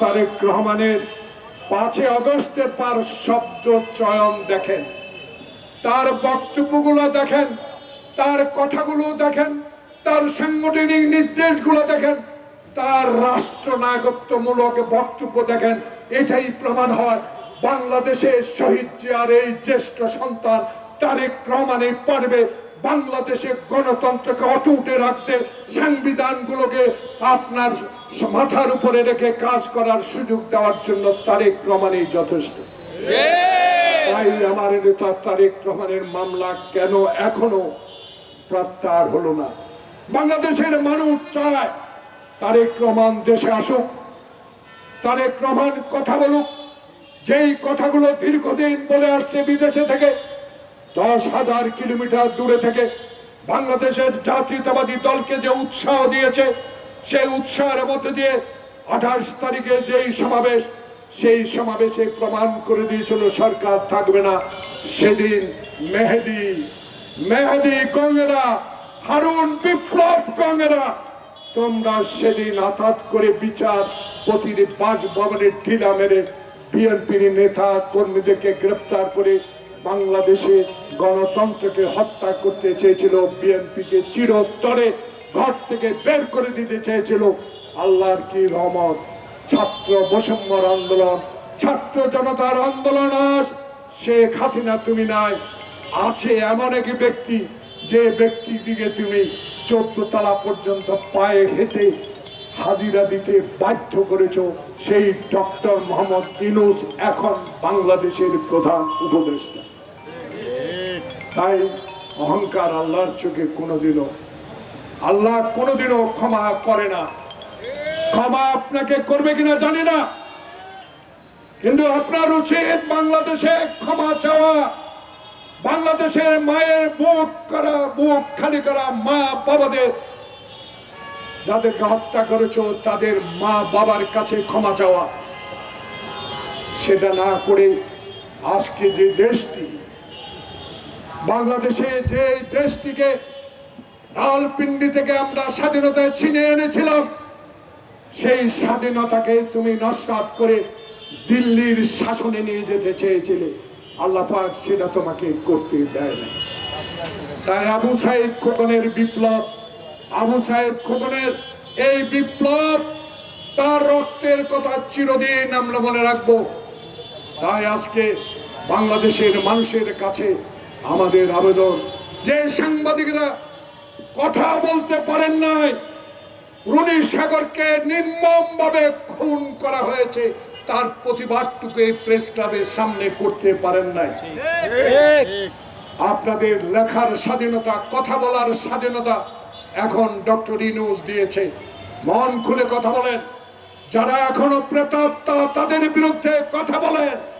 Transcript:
তারেক রহমানের পাঁচই আগস্টের পার শব্দ চয়ন দেখেন। তার বক্তব্যগুলো দেখেন, তার কথাগুলো দেখেন, তার সাংগঠনিক নির্দেশগুলো দেখেন, তার রাষ্ট্রনায়কত্বমূলক বক্তব্য দেখেন। এটাই প্রমাণ হয় বাংলাদেশে শহীদ জিয়ার এই জ্যেষ্ঠ সন্তান তারেক রহমানে পারবে বাংলাদেশে গণতন্ত্রকে অটুটে রাখতে সংবিধানগুলোকে আপনার মাথার উপরে রেখে কাজ করার সুযোগ দেওয়ার জন্য তারেক রহমানই যথেষ্ট। তাই আমার নেতা তারেক রহমানের মামলা কেন এখনও প্রত্যাহার হলো না? বাংলাদেশের মানুষ চায় তারেক রহমান দেশে আসুক। তারেক রহমান কথা বলুক। যেই কথাগুলো দীর্ঘদিন বলে আসছে বিদেশে থেকে দশ হাজার কিলোমিটার দূরে থেকে বাংলাদেশের জাতীয়তাবাদী দলকে যে উৎসাহ দিয়েছে, সেই উৎসাহের মধ্যে দিয়ে আঠাশ তারিখে যেই সমাবেশ, সেই সমাবেশে প্রমাণ করে দিয়েছিল সরকার থাকবে না। সেদিন মেহেদি মেহেদি কংগেরা হারুন বিপ্লব কংগেরা তোমরা সেদিন আঘাত করে বিচার প্রতিটি বাসভবনের ঢিলা মেরে বিএনপির নেতা কর্মীদেরকে গ্রেপ্তার করে বাংলাদেশে গণতন্ত্রকে হত্যা করতে চেয়েছিল বিএনপিকে চিরতরে ঘর থেকে বের করে দিতে চেয়েছিল আল্লাহর কি রহমত? ছাত্র বৈষম্যর আন্দোলন, ছাত্র জনতার আন্দোলন শেখ হাসিনা তুমি নাই। আছে এমন এক ব্যক্তি, যে ব্যক্তিটিকে তুমি চোদ্দ তলা পর্যন্ত পায়ে হেঁটে হাজিরা দিতে বাধ্য করেছ সেই ডক্টর মোহাম্মদ ইনুস এখন বাংলাদেশের প্রধান উপদেষ্টা। তাই অহংকার আল্লাহর চোখে কোনোদিনও, আল্লাহ কোনোদিনও ক্ষমা করে না। ক্ষমা আপনাকে করবে কিনা জানি না। কিন্তু আপনার উচিত বাংলাদেশে ক্ষমা চাওয়া। বাংলাদেশের মায়ের বুক করা, বুক খালি করা মা বাবাদের যাদেরকে হত্যা করেছ, তাদের মা বাবার কাছে ক্ষমা চাওয়া। সেটা না করে আজকে যে দেশটি, বাংলাদেশে যে দেশটিকে রালপিন্ডি থেকে আমরা স্বাধীনতায় ছিনে এনেছিলাম, সেই স্বাধীনতাকে তুমি নস্বাত করে দিল্লির শাসনে নিয়ে যেতে চেয়েছিলে। আল্লাহ সেটা তোমাকে করতে দেয় না তাই আবু সাইদ খোকনের বিপ্লব আবু সাহেব খোকনের এই বিপ্লব তার রক্তের কথা চিরদিন আমরা মনে রাখব। তাই আজকে বাংলাদেশের মানুষের কাছে আমাদের আবেদন যে সাংবাদিকরা কথা বলতে পারেন নাই রুনি সাগরকে নির্মম ভাবে খুন করা হয়েছে তার প্রতিবাদটুকু এই প্রেস ক্লাবের সামনে করতে পারেন নাই। আপনাদের লেখার স্বাধীনতা কথা বলার স্বাধীনতা এখন ডক্টর ইনুস দিয়েছে। মন খুলে কথা বলেন। যারা এখনও প্রেতাত্মা, তাদের বিরুদ্ধে কথা বলেন।